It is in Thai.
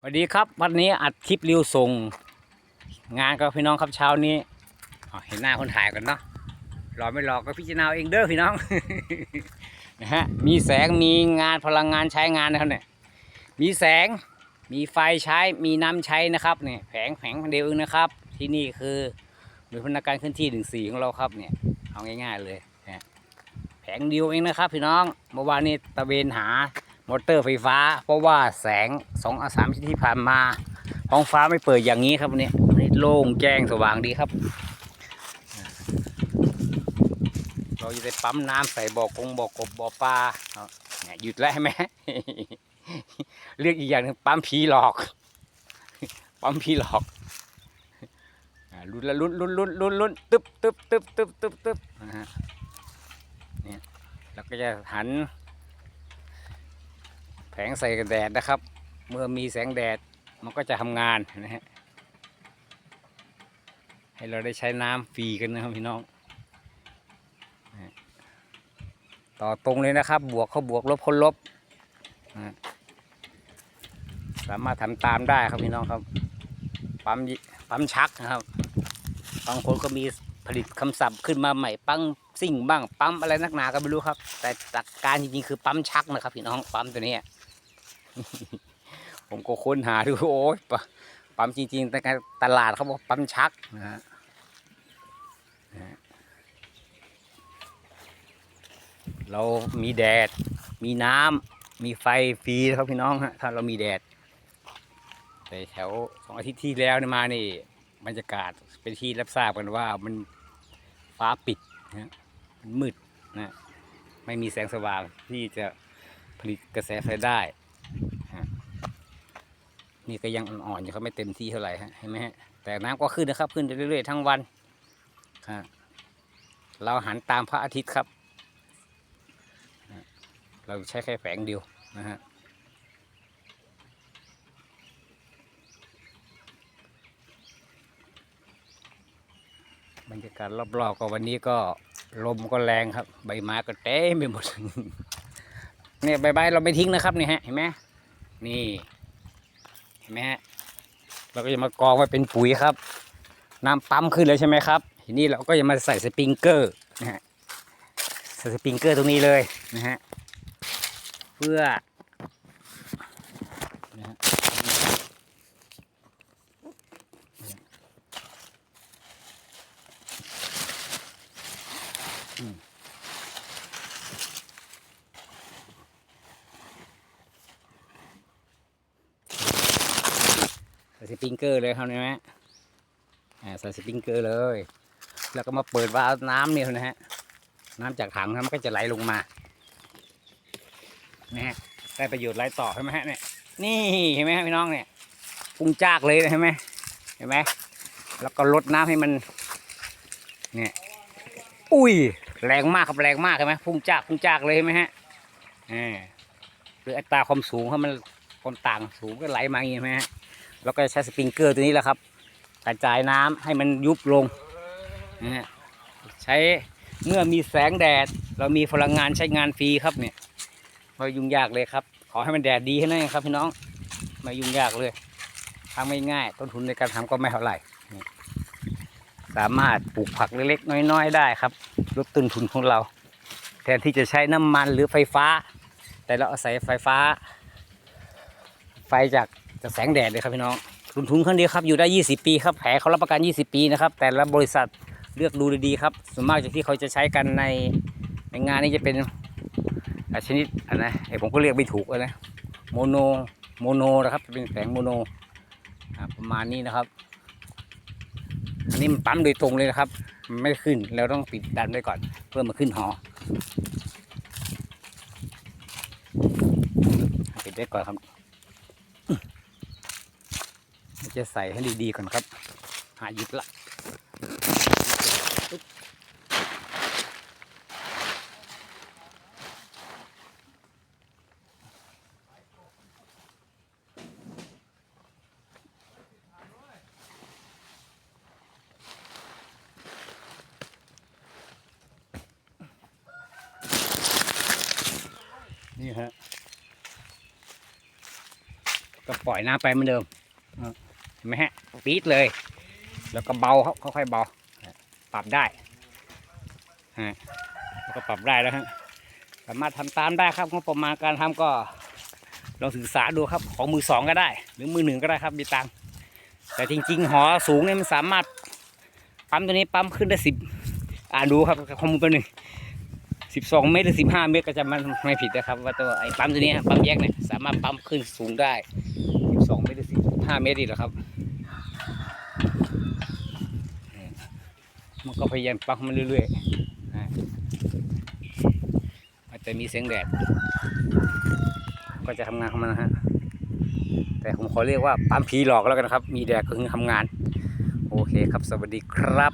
สวัสดีครับวันนี้อัดคลิปริวส่ง งานกับพี่น้องครับเช้านี้เห็นหน้าคนถ่ายกันเนาะรอไม่รอก็พิจารณาเอาเองเด้อพี่น้องนะฮะมีแสงมีงานพลังงานใช้งานนะครับเนี่ยมีแสงมีไฟใช้มีน้ำใช้นะครับเนี่ยแผงแผงเดียวเองนะครับ ที่นี่คือหน่วยพนักงานเคลื่อนที่หนึ่งสี่ของเราครับเนี่ยเอาง่าย ๆเลยแผงเดียวเองนะครับ พี่น้องเมื่อวานนี้ตะเวนหา มอเตอร์ไฟฟ้า เพราะว่าแสงสองอาสามที่ผ่านมาท้องฟ้าไม่เปิดอย่างนี้ครับวันนี้วันนี้โล่งแจ้งสว่างดีครับ เราจะได้ปั๊มน้ำใส่บ่อกงบ่อกบบ่อปลาเนี่ยหยุดแล้วใช่ไหมเรียกอีกอย่างหนึงปั๊มผีหลอก ปั๊มผีหลอกลุ้นละลุ้นลุ้นลุ้นลุ้นลุ้นตึ๊บตึ๊บตึ๊บตึ๊บตึ๊บตึ๊บนะฮะเนี่ยเราก็จะหัน ผงใส่กันแดดนะครับ เมื่อมีแสงแดดมันก็จะทำงานนะฮะให้เราได้ใช้น้ำฟรีกันนะครับพี่น้อง ต่อตรงเลยนะครับ บวกเขาบวกลบเขาลบ สามารถทำตามได้ครับพี่น้องครับ ปั๊มปั๊มชักนะครับ บางคนก็มีผลิตคำศัพท์ขึ้นมาใหม่ปั๊มซิ่งบ้าง ปั๊มอะไรนักหนาก็ไม่รู้ครับ แต่หลักการจริงๆคือปั๊มชักนะครับพี่น้อง ปั๊มตัวนี้ ผมก็ค้นหาดูโอ้ยปั๊มจริงๆแต่ตลาดเขาบอกปั๊มชักนะฮะเรามีแดด มีน้ำ มีไฟฟรีครับพี่น้องฮะ ถ้าเรามีแดด แต่แถวสองอาทิตย์ที่แล้วเนี่ยมานี่บรรยากาศเป็นที่รับทราบกันว่ามันฟ้าปิดนะมันมืดนะ ไม่มีแสงสว่างที่จะผลิตกระแสไฟได้ นี่ก็ยังอ่อนๆอยู่ครับไม่เต็มที่เท่าไหร่ฮะเห็นไหมฮะแต่น้ำก็ขึ้นนะครับ ขึ้นเรื่อยๆทั้งวันครับเราหันตามพระอาทิตย์ครับ เราใช้แค่แผงเดียวนะฮะบรรยากาศรอบๆก็วันนี้ก็ลมก็แรงครับ ใบไม้ก็เต็มไปหมด เนี่ยใบไม้เราไม่ทิ้งนะครับนี่ฮะเห็นไหมนี่เห็นไหมฮะเราก็จะมากองไว้เป็นปุ๋ยครับ น้ำปั๊มขึ้นเลยใช่ไหมครับทีนี้เราก็จะมาใส่สปริงเกอร์นะฮะใส่สปริงเกอร์ตรงนี้เลยนะฮะเพื่อนะฮะอืมใส่สปริงเกอร์เลยครับเนี่ยไหมอ่าใส่สปริงเกอร์เลย แล้วก็มาเปิดวาล์วน้ำเนี่ยนะฮะน้ำจากถังนะมันก็จะไหลลงมานะฮะได้ประโยชน์ไหลต่อใช่ไหมฮะเนี่ยนี่เห็นไหมพี่น้องเนี่ยปุ้งจากเลยเห็นไหมเห็นไหมแล้วก็ลดน้ำให้มันเนี่ยอุ้ยแรงมากครับแรงมากเห็นไหมพุ่งจากพุ่งจากเลยเห็นไหมฮะอ่าหรืออัตราความสูงถ้ามันความต่างสูงก็ไหลมาอย่างนี้ไหมฮะ แล้วก็ใช้สปริงเกอร์ตัวนี้แหละครับกระจายน้ำให้มันยุบลงนะใช้เมื่อมีแสงแดด เรามีพลังงานใช้งานฟรีครับเนี่ยไม่ยุ่งยากเลยครับ ขอให้มันแดดดีแค่นั้นเองครับพี่น้องไม่ยุ่งยากเลยทำง่ายๆต้นทุนในการทำก็ไม่เท่าไหร่สามารถปลูกผักเล็กๆน้อยๆได้ครับลดต้นทุนของเรา แทนที่จะใช้น้ำมันหรือไฟฟ้า แต่เราอาศัยไฟฟ้า ไฟจาก จากแสงแดดเลยครับพี่น้องทุนทุนครั้งเดียวครับอยู่ได้ 20 ปีครับแผงเขารับประกัน 20 ปีนะครับแต่ละบริษัทเลือกดูดีๆครับส่วนมากจากที่เขาจะใช้กันในในงานนี้จะเป็นอะชนิดอันนะไอผมก็เรียกไม่ถูกนะโมโนโมโนนะครับจะเป็นแสงโมโนประมาณนี้นะครับอันนี้มันปั๊มโดยตรงเลยนะครับมันไม่ขึ้นเราต้องปิดดันไว้ก่อน เพื่อมาขึ้นหอปิดไว้ก่อนครับ จะใส่ให้ดีๆก่อนครับ หาหยุดละนี่ฮะกระป๋องปล่อยน้ำไปเหมือนเดิมอะ เห็นไหมฮะปี๊ดเลย แล้วก็เบาครับค่อยๆเบา ปรับได้ฮะแล้วก็ปรับได้แล้วฮะสามารถทำตามได้ครับงบประมาณการทำก็ลองศึกษาดูครับของมือสองก็ได้ หรือมือหนึ่งก็ได้ครับมีตังแต่จริง ๆ หอสูงเนี่ยมันสามารถปั๊มตัวนี้ปั๊มขึ้นได้สิบอ่านดูครับข้อมูลเป็นหนึ่งสิบสองเมตรหรือสิบห้าเมตรก็จะมันไม่ผิดนะครับ ว่าตัวไอ้ปั๊มตัวนี้ปั๊มแยกเนี่ยสามารถปั๊มขึ้นสูงได้สิบสองเมตรหรือสิ ห้าเมตรดีหรอครับ มันก็พยายามปักมันเรื่อยๆอ่าจจะมีเสียงแดด ก็จะทำงานของมันนะฮะ แต่ผมขอเรียกว่าปั๊มผีหลอกแล้วกันนะครับ มีแดดก็คือทำงาน โอเคครับ สวัสดีครับ